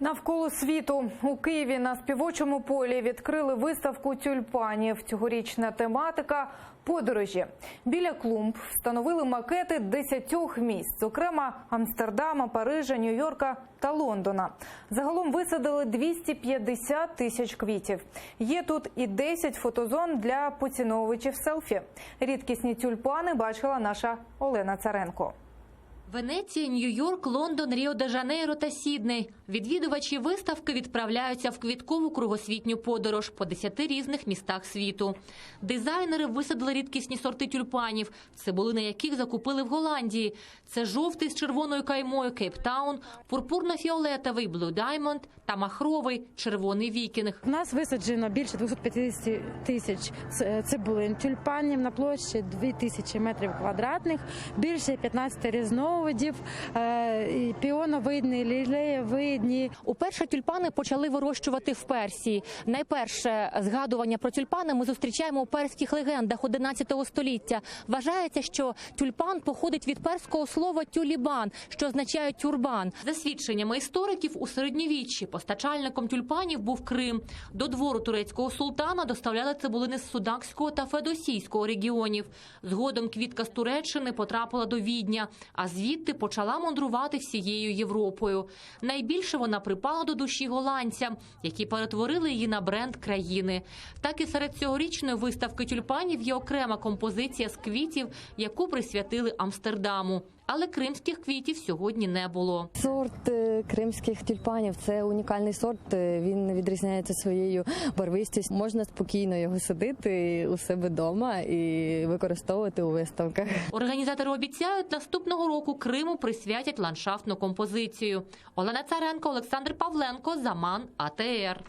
Навколо світу у Києві на співочому полі відкрили виставку тюльпанів. Цьогорічна тематика подорожі. Біля клумб встановили макети десятьох місць, зокрема Амстердама, Парижа, Нью-Йорка та Лондона. Загалом висадили 250 тисяч квітів. Є тут і 10 фотозон для поціновувачів селфі. Рідкісні тюльпани бачила наша Олена Царенко. Венеція, Нью-Йорк, Лондон, Ріо-де-Жанейро та Сідней. Відвідувачі виставки відправляються в квіткову кругосвітню подорож по 10 різних містах світу. Дизайнери висадили рідкісні сорти тюльпанів, цибулини яких закупили в Голландії. Це жовтий з червоною каймою Кейптаун, пурпурно-фіолетовий Блю Даймонд та махровий червоний вікінг. У нас висаджено більше 250 тисяч цибулин тюльпанів на площі 2000 метрів квадратних, більше 15 різновидів, е, піоновидні, лілеєвидні. Уперше тюльпани почали вирощувати в Персії. Найперше згадування про тюльпани ми зустрічаємо у перських легендах 11 століття. Вважається, що тюльпан походить від перського слова тюлібан, що означає тюрбан. За свідченнями істориків у середньовіччі постачальником тюльпанів був Крим. До двору турецького султана доставляли цибулини з судакського та федосійського регіонів. Згодом квітка з Туреччини потрапила до Відня, а звідти почала мандрувати всією Європою. Найбільше вона припала до душі голландцям, які перетворили її на бренд країни. Так і серед цьогорічної виставки тюльпанів є окрема композиція з квітів, яку присвятили Амстердаму. Але кримських квітів сьогодні не було. Сорт е, кримських тюльпанів це унікальний сорт. е, Він відрізняється своєю барвистістю. Можна спокійно його садити у себе вдома і використовувати у виставках. Організатори обіцяють, наступного року Криму присвятять ландшафтну композицію. Олена Царенко, Олександр Павленко, Заман, АТР.